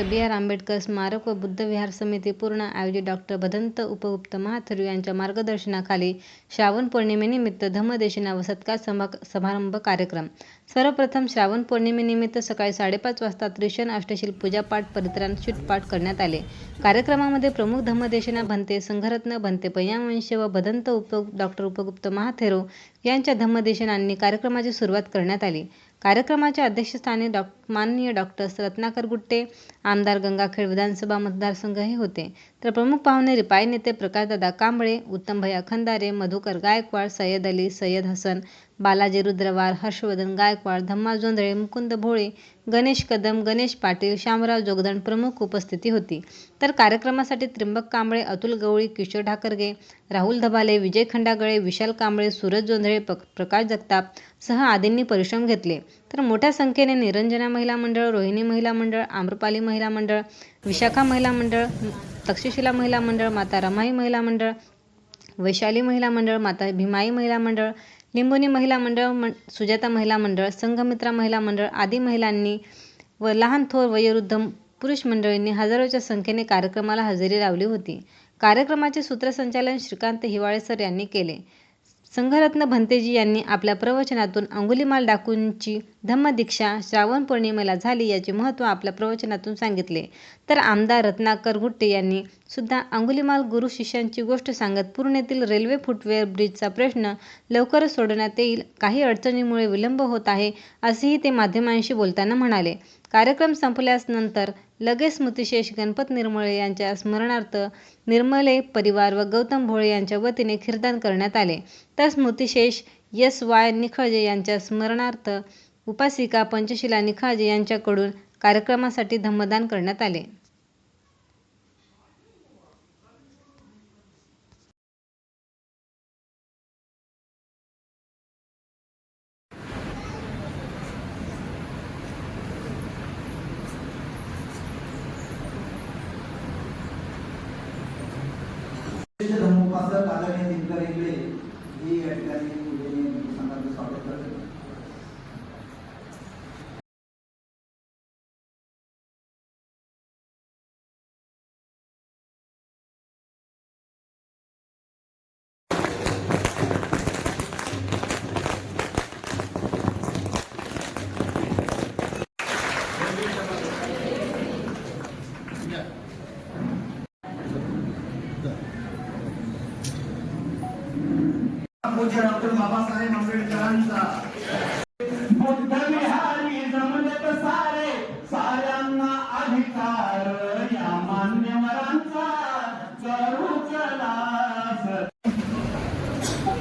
Doctor बी R Ambedkar स्मारक व बुद्ध विहार समिती पूर्ण आयोजित डॉक्टर भदंत उपगुप्त महाथेरो यांच्या मार्गदर्शनाखाली श्रावण पौर्णिमेनिमित्त धम्मदेशना व सत्कार सभा समारंभ कार्यक्रम. सर्वप्रथम श्रावण पौर्णिमेनिमित्त सकाळी साडेपाच वाजता त्रिशन अष्टशील पूजापाठ परित्राण शूटपाठ करण्यात आले. कार्यक्रमामध्ये प्रमुख धम्मदेशना भंते संघरत्न भंते पय्यावंश व भदंत उप डॉक्टर उपगुप्त महाथेरो यांच्या धम्मदेशनांनी कार्यक्रमाची सुरुवात करण्यात आली. कार्यक्रमाच्या अध्यक्षस्थानी डॉ माननीय डॉक्टर्स रत्नाकर गुट्टे आमदार गंगाखेड विधानसभा मतदारसंघ हे होते. तर प्रमुख पाहुणे रिपाई नेते प्रकाशदादा कांबळे उत्तमभैया खंदारे मधुकर गायकवाड सय्यद अली सय्यद हसन बालाजी रुद्रवार हर्षवर्धन गायकवाड धम्मा जोंधळे मुकुंद भोळे गणेश कदम गणेश पाटील शामराव जोगदान प्रमुख उपस्थिती होती. तर कार्यक्रमासाठी त्र्यंबक कांबळे अतुल गवळी किशोर ढाकरगे राहुल धबाले विजय खंडागळे विशाल कांबळे सूरज जोंधळे प्रकाश जगताप सह आदींनी परिश्रम घेतले. तर मोठ्या संख्येने निरंजना महिला मंडळ रोहिणी महिला मंडळ आम्रपाली महिला मंडळ विशाखा महिला मंडळ तक्षशिला महिला मंडळ माता रमाई महिला मंडळ वैशाली महिला मंडळ माता भीमाई महिला मंडळ लिंबोनी महिला मंडळ मं सुजाता महिला मंडळ संघमित्रा महिला मंडळ आदी महिलांनी व लहान थोर वयोवृद्ध पुरुष मंडळींनी हजारोच्या संख्येने कार्यक्रमाला हजेरी लावली होती. कार्यक्रमाचे सूत्रसंचालन श्रीकांत हिवाळे सर यांनी केले. संघरत्न भंतेजी यांनी आपल्या प्रवचनातून अंगुलीमाल डाकूंची धम्मदीक्षा श्रावण पौर्णिमेला झाली याचे महत्त्व आपल्या प्रवचनातून सांगितले. तर आमदार रत्नाकर गुट्टे यांनी सुद्धा अंगुलीमाल गुरु शिष्यांची गोष्ट सांगत पूर्णेतील रेल्वे फुटवेअर ब्रिजचा प्रश्न लवकरच सोडवण्यात येईल काही अडचणीमुळे विलंब होत आहे असेही ते माध्यमांशी बोलताना म्हणाले. कार्यक्रम संपल्यानंतर लगेच स्मृतिशेष गणपत निर्मळे यांच्या स्मरणार्थ निर्मले परिवार व गौतम भोळे यांच्या वतीने खीरदान करण्यात आले. तर स्मृतिशेष एस वाय निखळजे यांच्या स्मरणार्थ उपासिका पंचशिला निखाळजे यांच्याकडून कार्यक्रमासाठी धम्मदान करण्यात आले. धर्मोपासक आदरणीय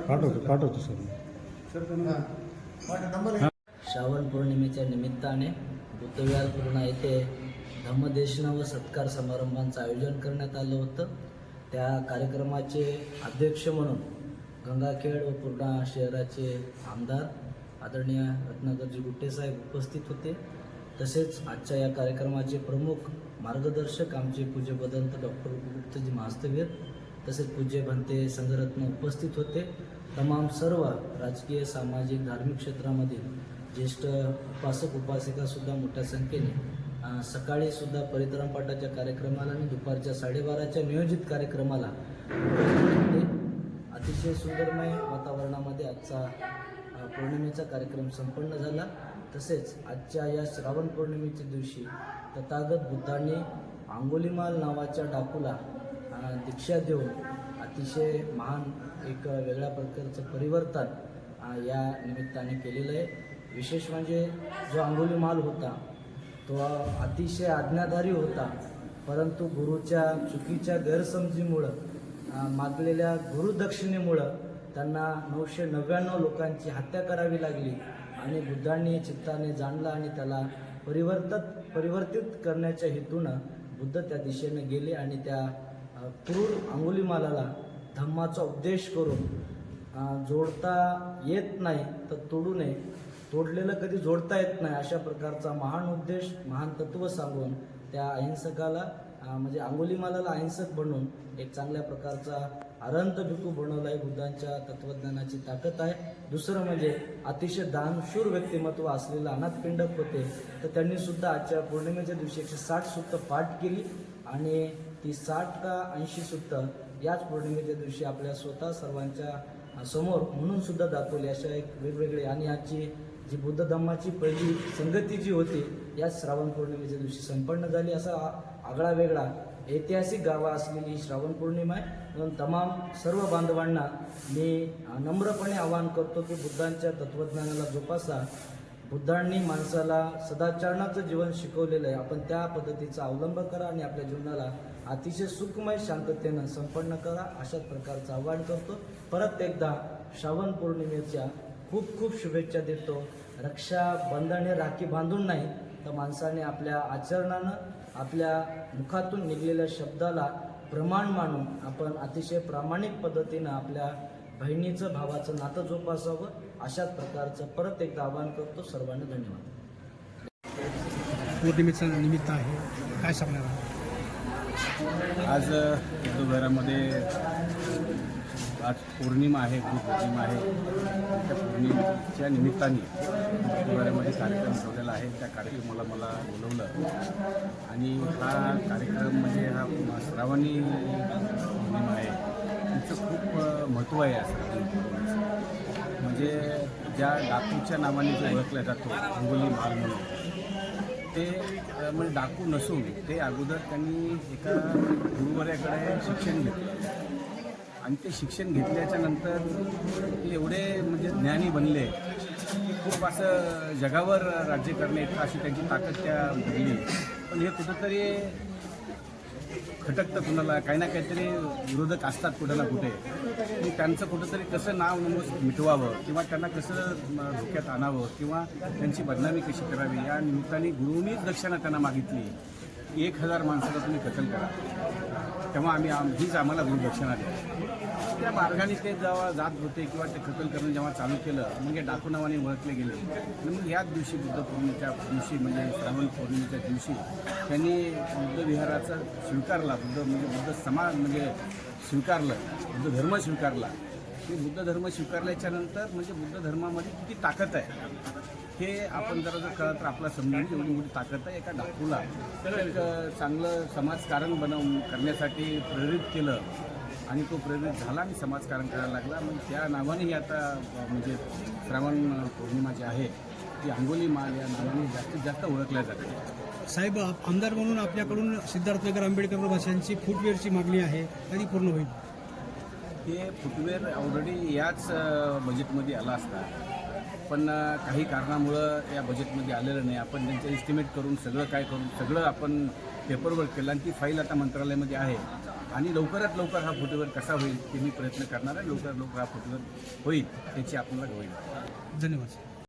पाठवतो पाठवतो सर. श्रावण पौर्णिमेच्या निमित्ताने बुद्धविहार पूर्णा येथे धम्मदेशना व सत्कार समारंभांचं आयोजन करण्यात आलं होतं. त्या कार्यक्रमाचे अध्यक्ष म्हणून गंगाखेड व पूर्णा शहराचे आमदार आदरणीय रत्नाकरजी गुट्टेसाहेब उपस्थित होते. तसेच आजच्या या कार्यक्रमाचे प्रमुख मार्गदर्शक आमचे पूज्य बदंत डॉक्टर गुप्तजी महास्तवीर तसेच पूज्य भंते संघरत्न उपस्थित होते. तमाम सर्व राजकीय सामाजिक धार्मिक क्षेत्रामधील ज्येष्ठ उपासक उपासिकासुद्धा मोठ्या संख्येने सकाळी सुद्धा परित्राण पाठाच्या कार्यक्रमाला आणि दुपारच्या साडेबाराच्या नियोजित कार्यक्रमाला अतिशय सुंदरमय वातावरणामध्ये आजचा पौर्णिमेचा कार्यक्रम संपन्न झाला. तसेच आजच्या या श्रावण पौर्णिमेच्या दिवशी तथागत बुद्धांनी आंगोलीमाल नावाच्या डाकूला दीक्षा देऊन अतिशय महान एक वेगळ्या प्रकारचं परिवर्तन या निमित्ताने केलेलं आहे. विशेष म्हणजे जो अंगुलीमाल होता तो अतिशय आज्ञाधारी होता. परंतु गुरुच्या चुकीच्या गैरसमजीमुळं मागलेल्या गुरुदक्षिणेमुळं त्यांना नऊशे नव्याण्णव लोकांची हत्या करावी लागली आणि बुद्धांनी चित्ताने जाणलं आणि त्याला परिवर्तत परिवर्तित करण्याच्या हेतूनं बुद्ध त्या दिशेने गेले आणि त्या क्रूर अंगुलीमालाला धम्माचा उपदेश करून जोडता येत नाही तर तोडू नये. तोडलेलं कधी जोडता येत नाही अशा प्रकारचा महान उद्देश महान तत्व सांगून त्या अहिंसकाला म्हणजे अंगुलीमालाला अहिंसक बनवून एक चांगल्या प्रकारचा अरंत भिकू बनवला आहे बुद्धांच्या तत्वज्ञानाची ताकद आहे. दुसरं म्हणजे अतिशय दानशूर व्यक्तिमत्व असलेलं अनाथ पिंडक होते. तर त्यांनी सुद्धा आजच्या पौर्णिमेच्या दिवशी एकशे साठ सुत्त पाठ केली आणि ती साठ का ऐंशी सुत्त याच पौर्णिमेच्या दिवशी आपल्या स्वतः सर्वांच्या समोर म्हणून सुद्धा दाखवली. अशा एक वेगवेगळे आणि आजची जी बुद्ध धम्माची पहिली संगती जी होती याच श्रावण पौर्णिमेच्या दिवशी संपन्न झाली. असा आगळा वेगळा ऐतिहासिक गावा असलेली ही श्रावण पौर्णिमा आहे. म्हणून तमाम सर्व बांधवांना मी नम्रपणे आवाहन करतो की बुद्धांच्या तत्वज्ञानाला जोपासा. बुद्धांनी माणसाला सदाचरणाचं जीवन शिकवलेलं आहे. आपण त्या पद्धतीचा अवलंब करा आणि आपल्या जीवनाला अतिशय सुखमय शांततेनं संपन्न करा अशाच प्रकारचं आवाहन करतो. परत एकदा श्रावण पौर्णिमेच्या खूप खूप शुभेच्छा देतो. रक्षाबंधन हे राखी बांधून नाही तर माणसाने आपल्या आचरणानं आपल्या मुखातून निघलेल्या शब्दाला प्रमाण मानून आपण अतिशय प्रामाणिक पद्धतीनं आपल्या बहिणीचं भावाचं नातं जोपासावं अशाच प्रकारचं परत एकदा आवाहन करतो. सर्वांना धन्यवाद. पौर्णिमेचं निमित्त आहे. काय सांगणार आज हिंदूघरामध्ये आज पौर्णिमा आहे गुरुपौर्णिमा आहे. त्या पौर्णिमेच्या निमित्ताने हिंदूघरामध्ये कार्यक्रम ठेवलेला आहे. त्या कार्यक्रमाला मला बोलवलं. आणि हा कार्यक्रम म्हणजे हा श्रावणी पौर्णिमा आहे. तिचं खूप महत्त्व आहे या श्रावणी पौर्णिमेचं. म्हणजे ज्या डाकूच्या नावाने जो ओळखला जातो अंगोली माल म्हणून ते म्हणजे डाकू नसून ते अगोदर त्यांनी एका गुरुवर्याकडे शिक्षण घेतलं. आणि ते शिक्षण घेतल्याच्या नंतर ते एवढे म्हणजे ज्ञानी बनले. की खूप असं जगावर राज्य करणे अशी त्यांची ताकद त्या बनली पण हे कुठंतरी खटकतं कुणाला काही ना काहीतरी विरोधक असतात कुठे ना कुठे. की त्यांचं कुठंतरी कसं नाव नमूद मिटवावं किंवा त्यांना कसं धोक्यात आणावं किंवा त्यांची बदनामी कशी करावी या निमित्ताने गुरुनीच दक्षिणा त्यांना मागितली. एक हजार माणसाला तुम्ही कतल करा. तेव्हा आम्ही आम हीच आम्हाला गुरुदक्षिणा द्या त्या मार्गाने ते जेव्हा जात होते किंवा ते खतल करणं जेव्हा चालू केलं म्हणजे डाकू नावाने ओळखले गेले. आणि मग याच दिवशी बुद्ध पौर्णिमेच्या दिवशी म्हणजे श्रावण पौर्णिमेच्या दिवशी त्यांनी बुद्धविहाराचा स्वीकारला. बुद्ध म्हणजे बुद्ध समाज म्हणजे स्वीकारलं. बुद्ध धर्म स्वीकारला. ते बुद्ध धर्म स्वीकारल्याच्या नंतर म्हणजे बुद्ध धर्मामध्ये किती ताकद आहे? हे आपण जरा जर कळत तर आपला समजून एवढी मोठी ताकद आहे एका डाकूला. एक चांगलं समाजकारण बनव करण्यासाठी प्रेरित केलं आणि तो प्रेरित झाला आणि समाजकारण करायला लागला. मग त्या नावानेही आता म्हणजे श्रावण पौर्णिमा जी आहे ती अंगोली माल या नावाने जास्तीत जास्त ओळखल्या जाते साहेब आमदार म्हणून आपल्याकडून सिद्धार्थनगर आंबेडकर भाषांची फुटवेअरची मागणी आहे कधी पूर्ण होईल. हे फुटवेअर ऑलरेडी याच बजेटमध्ये आला असता. पण काही कारणामुळं या बजेटमध्ये आलेलं नाही. आपण त्यांचं एस्टिमेट करून सगळं काय करून सगळं आपण पेपरवर्क केलं आणि ती फाईल आता मंत्रालयामध्ये आहे. आणि लवकरात लवकर हा फुटवेअर कसा होईल ते मी प्रयत्न करणार आहे. लवकरात लवकर हा फुटवेअर होईल याची आपल्याला होईल धन्यवाद